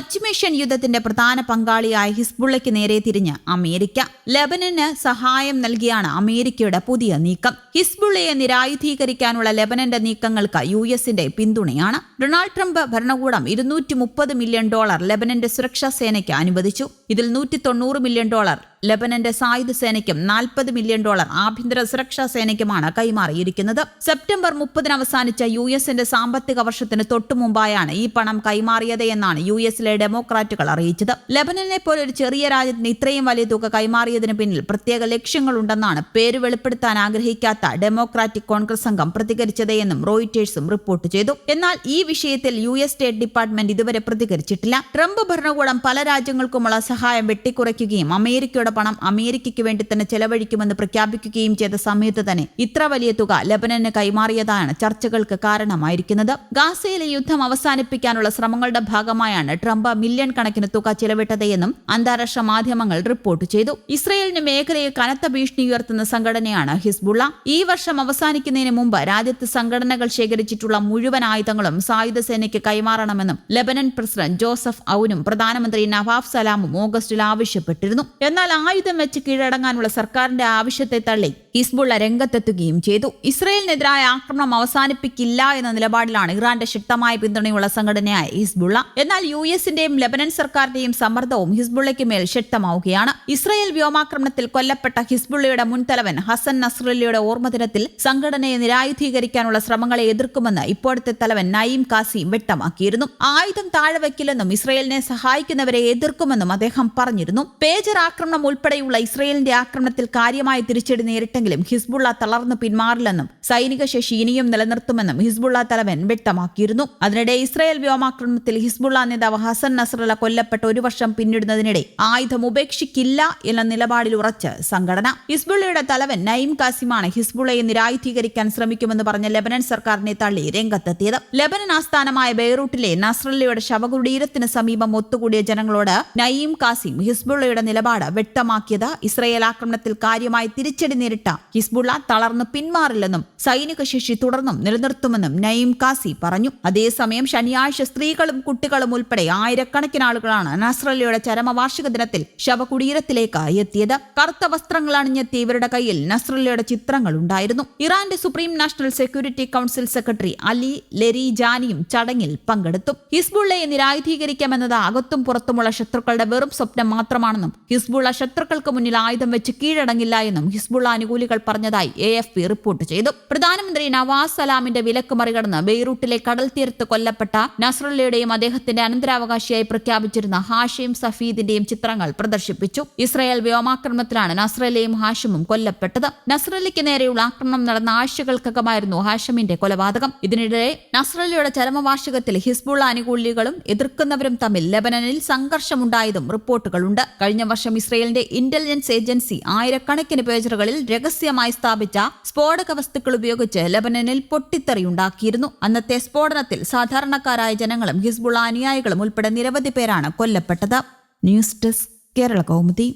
പശ്ചിമേഷ്യൻ യുദ്ധത്തിന്റെ പ്രധാന പങ്കാളിയായ ഹിസ്ബുള്ളയ്ക്ക് നേരെ തിരിഞ്ഞ് അമേരിക്ക. ലബനന് സഹായം നൽകിയാണ് അമേരിക്കയുടെ പുതിയ നീക്കം. ഹിസ്ബുള്ളയെ നിരായുധീകരിക്കാനുള്ള ലബനന്റെ നീക്കങ്ങൾക്ക് യു എസിന്റെ പിന്തുണയാണ്. ഡൊണാൾഡ് ട്രംപ് ഭരണകൂടം ഇരുന്നൂറ്റി മില്യൺ ഡോളർ ലബനന്റെ സുരക്ഷാ സേനയ്ക്ക് അനുവദിച്ചു. ഇതിൽ നൂറ്റി തൊണ്ണൂറ് മില്യൺ ഡോളർ ലബനന്റെ സായുധ സേനയ്ക്കും നാൽപ്പത് മില്യൺ ഡോളർ ആഭ്യന്തര സുരക്ഷാ സേനയ്ക്കുമാണ് കൈമാറിയിരിക്കുന്നത്. സെപ്റ്റംബർ മുപ്പതിന് അവസാനിച്ച യു എസിന്റെ സാമ്പത്തിക വർഷത്തിന് തൊട്ടുമുമ്പായാണ് ഈ പണം കൈമാറിയത് എന്നാണ് യു എസിലെ ഡെമോക്രാറ്റുകൾ അറിയിച്ചത്. ലബനനെ പോലെ ഒരു ചെറിയ രാജ്യത്തിന് ഇത്രയും വലിയ തുക കൈമാറിയതിന് പിന്നിൽ പ്രത്യേക ലക്ഷ്യങ്ങളുണ്ടെന്നാണ് പേര് വെളിപ്പെടുത്താൻ ആഗ്രഹിക്കാത്ത ഡെമോക്രാറ്റിക് കോൺഗ്രസ് സംഘം പ്രതികരിച്ചത് എന്നും റോയിറ്റേഴ്സും റിപ്പോർട്ട് ചെയ്തു. എന്നാൽ ഈ വിഷയത്തിൽ യു എസ് സ്റ്റേറ്റ് ഡിപ്പാർട്ട്മെന്റ് ഇതുവരെ പ്രതികരിച്ചിട്ടില്ല. ട്രംപ് ഭരണകൂടം പല രാജ്യങ്ങൾക്കുമുള്ള സഹായം വെട്ടിക്കുറയ്ക്കുകയും അമേരിക്കയുടെ പണം അമേരിക്കയ്ക്ക് വേണ്ടി തന്നെ ചെലവഴിക്കുമെന്ന് പ്രഖ്യാപിക്കുകയും ചെയ്ത സമയത്ത് തന്നെ ഇത്ര വലിയ തുക ലബനന് കൈമാറിയതാണ് ചർച്ചകൾക്ക് കാരണമായിരിക്കുന്നത്. ഗാസയിലെ യുദ്ധം അവസാനിപ്പിക്കാനുള്ള ശ്രമങ്ങളുടെ ഭാഗമായാണ് ട്രംപ് മില്യൺ കണക്കിന് തുക ചെലവിട്ടതെന്നും അന്താരാഷ്ട്ര മാധ്യമങ്ങൾ റിപ്പോർട്ട് ചെയ്തു. ഇസ്രയേലിന് മേഖലയിൽ കനത്ത ഭീഷണി ഉയർത്തുന്ന സംഘടനയാണ് ഹിസ്ബുള്ള. ഈ വർഷം അവസാനിക്കുന്നതിന് മുമ്പ് രാജ്യത്ത് സംഘടനകൾ ശേഖരിച്ചിട്ടുള്ള മുഴുവൻ ആയുധങ്ങളും സായുധ സേനയ്ക്ക് കൈമാറണമെന്നും ലബനൻ പ്രസിഡന്റ് ജോസഫ് ഔനും പ്രധാനമന്ത്രി നവാഫ് സലാമും ഓഗസ്റ്റിൽ ആവശ്യപ്പെട്ടിരുന്നു. എന്നാൽ ആയുധം വെച്ച് കീഴടങ്ങാനുള്ള സർക്കാരിന്റെ ആവശ്യത്തെ തള്ളി. ഹിസ്ബുള്ള രംഗത്തെത്തുകയും ചെയ്തു. ഇസ്രയേലിനെതിരായ ആക്രമണം അവസാനിപ്പിക്കില്ല എന്ന നിലപാടിലാണ് ഇറാന്റെ ശക്തമായ പിന്തുണയുള്ള സംഘടനയായ ഹിസ്ബുള്ള. എന്നാൽ യു എസിന്റെയും ലെബനൻ സർക്കാരിന്റെയും സമ്മർദ്ദവും ഹിസ്ബുള്ളയ്ക്ക് മേൽ ശക്തമാവുകയാണ്. ഇസ്രയേൽ വ്യോമാക്രമണത്തിൽ കൊല്ലപ്പെട്ട ഹിസ്ബുള്ളയുടെ മുൻ തലവൻ ഹസൻ നസ്രല്ലയുടെ ഓർമ്മദിനത്തിൽ സംഘടനയെ നിരായുധീകരിക്കാനുള്ള ശ്രമങ്ങളെ എതിർക്കുമെന്ന് ഇപ്പോഴത്തെ തലവൻ നയീം കാസിം വ്യക്തമാക്കിയിരുന്നു. ആയുധം താഴെ വയ്ക്കില്ലെന്നും ഇസ്രയേലിനെ സഹായിക്കുന്നവരെ എതിർക്കുമെന്നും അദ്ദേഹം പറഞ്ഞിരുന്നു. പേജർ ആക്രമണം ഉൾപ്പെടെയുള്ള ഇസ്രയേലിന്റെ ആക്രമണത്തിൽ കാര്യമായ തിരിച്ചടി നേരിട്ടെങ്കിലും ഹിസ്ബുള്ള തളർന്നു പിന്മാറില്ലെന്നും സൈനിക ശേഷി ഇനിയും നിലനിർത്തുമെന്നും ഹിസ്ബുള്ള തലവൻ വ്യക്തമാക്കിയിരുന്നു. അതിനിടെ ഇസ്രായേൽ വ്യോമാക്രമണത്തിൽ ഹിസ്ബുള്ള നേതാവ് ഹസൻ നസ്രല കൊല്ലപ്പെട്ട ഒരു വർഷം പിന്നിടുന്നതിനിടെ ആയുധം ഉപേക്ഷിക്കില്ല എന്ന നിലപാടിൽ ഉറച്ച് സംഘടന. ഹിസ്ബുള്ളയുടെ തലവൻ നയിം കാസിമാണ് ഹിസ്ബുള്ളയെ നിരായുധീകരിക്കാൻ ശ്രമിക്കുമെന്ന് പറഞ്ഞ ലെബനൻ സർക്കാരിനെ തള്ളി രംഗത്തെത്തിയത്. ലെബനൻ ആസ്ഥാനമായ ബെയ്റൂട്ടിലെ നസ്രല്ലയുടെ ശവകുടീരത്തിന് സമീപം ഒത്തുകൂടിയ ജനങ്ങളോട് നയീം കാസിം ഹിസ്ബുള്ളയുടെ നിലപാട് വ്യക്തമാക്കിയത് ഇസ്രയേൽ ആക്രമണത്തിൽ കാര്യമായി തിരിച്ചടി നേരിട്ട ഹിസ്ബുള്ള തളർന്നു പിന്മാറില്ലെന്നും സൈനിക ശേഷി തുടർന്നും നിലനിർത്തുമെന്നും നയീം കാസി പറഞ്ഞു. അതേസമയം ശനിയാഴ്ച സ്ത്രീകളും കുട്ടികളും ഉൾപ്പെടെ ആയിരക്കണക്കിന് ആളുകളാണ് നസ്രല്ലയുടെ ചരമവാർഷിക ദിനത്തിൽ ശവകുടീരത്തിലേക്ക് എത്തിയത്. കറുത്ത വസ്ത്രങ്ങൾ അണിഞ്ഞെത്തിയ ഇവരുടെ കയ്യിൽ നസ്രല്ലയുടെ ചിത്രങ്ങൾ ഉണ്ടായിരുന്നു. ഇറാന്റെ supreme national security council secretary Ali ലെരി ജാനിയും ചടങ്ങിൽ പങ്കെടുത്തു. ഹിസ്ബുള്ളയെ നിരായുധീകരിക്കാമെന്നത് അകത്തും പുറത്തുമുള്ള ശത്രുക്കളുടെ വെറും സ്വപ്നം മാത്രമാണെന്നും ഹിസ്ബുള്ള ശത്രുക്കൾക്ക് മുന്നിൽ ആയുധം വെച്ച് കീഴടങ്ങില്ല എന്നും ഹിസ്ബുള്ള അനുകൂലികൾ പറഞ്ഞതായി എ എഫ് പി റിപ്പോർട്ട് ചെയ്തു. പ്രധാനമന്ത്രി നവാസ് സലാമിന്റെ വിലക്ക് മറികടന്ന് ബെയ്റൂട്ടിലെ കടൽ തീരത്ത് കൊല്ലപ്പെട്ട നസ്രല്ലയുടെയും അദ്ദേഹത്തിന്റെ അനന്തരാവകാശിയായി പ്രഖ്യാപിച്ചിരുന്ന ഹാഷിം സഫീദിന്റെയും ചിത്രങ്ങൾ പ്രദർശിപ്പിച്ചു. ഇസ്രായേൽ വ്യോമാക്രമണത്തിലാണ് നസ്രല്ലയും ഹാഷിമും കൊല്ലപ്പെട്ടത്. നസ്രല്ലയ്ക്ക് നേരെയുള്ള ആക്രമണം നടന്ന ആഴ്ചകൾക്കകമായിരുന്നു ഹാഷിമിന്റെ കൊലപാതകം. ഇതിനിടെ നസ്രല്ലയുടെ ചരമവാർഷികത്തിൽ ഹിസ്ബുള്ള അനുകൂലികളും എതിർക്കുന്നവരും തമ്മിൽ ലെബനനിൽ സംഘർഷമുണ്ടായതും റിപ്പോർട്ടുകളുണ്ട്. കഴിഞ്ഞ വർഷം ഇസ്രയേലിന്റെ ഇന്റലിജൻസ് ഏജൻസി ആയിരക്കണക്കിന് പേജറുകളിൽ രഹസ്യമായി സ്ഥാപിച്ച സ്ഫോടക വസ്തുക്കൾ ഉപയോഗിച്ച് ലബനനിൽ പൊട്ടിത്തെറിയുണ്ടാക്കിയിരുന്നു അന്നത്തെ സ്ഫോടനത്തിൽ സാധാരണക്കാരായ ജനങ്ങളും ഹിസ്ബുള്ള അനുയായികളും ഉൾപ്പെടെ നിരവധി പേരാണ് കൊല്ലപ്പെട്ടത്. News desk Kerala Kaumudi.